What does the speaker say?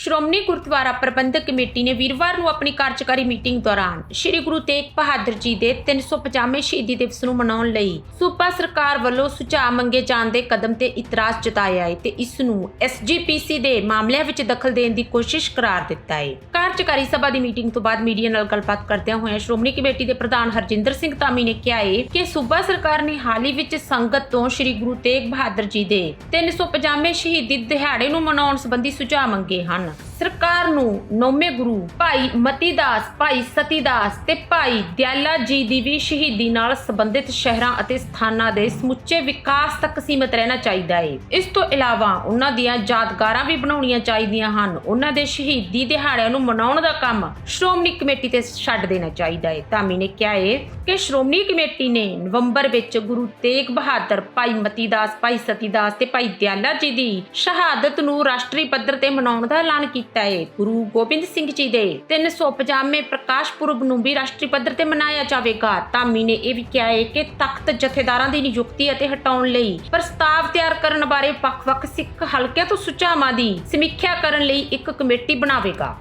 ਸ਼੍ਰੋਮਣੀ ਗੁਰਦੁਆਰਾ ਪ੍ਰਬੰਧਕ committee ਨੇ ਵੀਰਵਾਰ ਨੂੰ ਆਪਣੀ ਕਾਰਜਕਾਰੀ ਮੀਟਿੰਗ ਦੌਰਾਨ ਸ੍ਰੀ ਗੁਰੂ ਤੇਗ ਬਹਾਦਰ ਜੀ ਦੇ 350ਵੇਂ ਸ਼ਹੀਦੀ ਦਿਵਸ ਨੂੰ ਮਨਾਉਣ ਲਈ ਸੂਬਾ ਸਰਕਾਰ ਵੱਲੋਂ ਸੁਝਾਅ ਮੰਗੇ ਜਾਣ ਦੇ ਕਦਮ ਤੇ ਇਤਰਾਜ਼ ਜਤਾਇਆ ਹੈ ਤੇ ਇਸ ਨੂੰ ਐਸਜੀਪੀਸੀ ਦੇ ਮਾਮਲਿਆਂ ਵਿੱਚ ਦਖਲ ਦੇਣ ਦੀ ਕੋਸ਼ਿਸ਼ ਕਰਾਰ ਦਿੱਤਾ ਹੈ। ਕਾਰਜਕਾਰੀ ਸਭਾ ਦੀ ਮੀਟਿੰਗ ਤੋਂ ਬਾਅਦ ਮੀਡੀਆ ਨਾਲ ਗੱਲਬਾਤ ਕਰਦਿਆਂ ਹੋਇਆਂ ਸ਼੍ਰੋਮਣੀ ਕਮੇਟੀ ਦੇ ਪ੍ਰਧਾਨ ਹਰਜਿੰਦਰ ਸਿੰਘ ਧਾਮੀ ਨੇ ਕਿਹਾ ਹੈ ਕਿ ਸੂਬਾ ਸਰਕਾਰ ਨੇ ਹਾਲ ਹੀ ਵਿੱਚ ਸੰਗਤ ਤੋਂ ਸ੍ਰੀ ਗੁਰੂ ਤੇਗ ਬਹਾਦਰ ਜੀ ਦੇ 350ਵੇਂ ਸ਼ਹੀਦੀ ਦਿਹਾੜੇ ਨੂੰ ਮਨਾਉਣ ਸੰਬੰਧੀ ਸੁਝਾਅ ਮੰਗੇ ਹਨ। Пока. ਸਰਕਾਰ ਨੂੰ ਨੌਵੇਂ ਗੁਰੂ ਭਾਈ ਮਤੀ ਦਾਸ ਭਾਈ ਸਤੀ ਦਾਸ ਤੇ ਭਾਈ ਦਿਆਲਾ ਜੀ ਦੀ ਵੀ ਸ਼ਹੀਦੀ ਨਾਲ ਸੰਬੰਧਿਤ ਸ਼ਹਿਰਾਂ ਅਤੇ ਸਥਾਨਾਂ ਦੇ ਸਮੁੱਚੇ ਵਿਕਾਸ ਤੱਕ ਸੀਮਤ ਰਹਿਣਾ ਚਾਹੀਦਾ ਹੈ ਇਸ ਤੋਂ ਇਲਾਵਾ ਉਹਨਾਂ ਦੀਆਂ ਯਾਦਗਾਰਾਂ ਵੀ ਬਣਾਉਣੀਆਂ ਚਾਹੀਦੀਆਂ ਹਨ। ਉਹਨਾਂ ਦੇ ਸ਼ਹੀਦੀ ਦਿਹਾੜਿਆਂ ਨੂੰ ਮਨਾਉਣ ਦਾ ਕੰਮ ਸ਼੍ਰੋਮਣੀ ਕਮੇਟੀ ਤੇ ਛੱਡ ਦੇਣਾ ਚਾਹੀਦਾ ਹੈ ਧਾਮੀ ਨੇ ਕਿਹਾ ਹੈ ਕਿ ਸ਼੍ਰੋਮਣੀ ਕਮੇਟੀ ਨੇ ਨਵੰਬਰ ਵਿੱਚ ਗੁਰੂ ਤੇਗ ਬਹਾਦਰ, ਭਾਈ ਮਤੀ ਦਾਸ ਭਾਈ ਸਤੀ ਦਾਸ ਤੇ ਭਾਈ ਦਿਆਲਾ ਜੀ ਦੀ ਸ਼ਹਾਦਤ ਨੂੰ ਰਾਸ਼ਟਰੀ ਪੱਧਰ ਤੇ ਮਨਾਉਣ ਦਾ ਐਲਾਨ ਕੀਤਾ। ਕੀਤਾ ਹੈ ਗੁਰੂ ਗੋਬਿੰਦ ਸਿੰਘ ਜੀ ਦੇ 350ਵੇਂ ਪ੍ਰਕਾਸ਼ ਪੁਰਬ ਨੂੰ ਵੀ ਰਾਸ਼ਟਰੀ ਪੱਧਰ ਤੇ ਮਨਾਇਆ ਜਾਵੇਗਾ। ਧਾਮੀ ਨੇ ਇਹ ਵੀ ਕਿਹਾ ਹੈ ਕਿ ਤਖਤ ਜਥੇਦਾਰਾਂ ਦੀ ਨਿਯੁਕਤੀ ਅਤੇ ਹਟਾਉਣ ਲਈ ਪ੍ਰਸਤਾਵ ਤਿਆਰ ਕਰਨ ਬਾਰੇ ਵੱਖ-ਵੱਖ ਸਿੱਖ ਹਲਕਿਆਂ ਤੋਂ ਸੁਝਾਵਾਂ ਦੀ ਸਮੀਖਿਆ ਕਰਨ ਲਈ ਇੱਕ ਕਮੇਟੀ ਬਣਾਵੇਗਾ।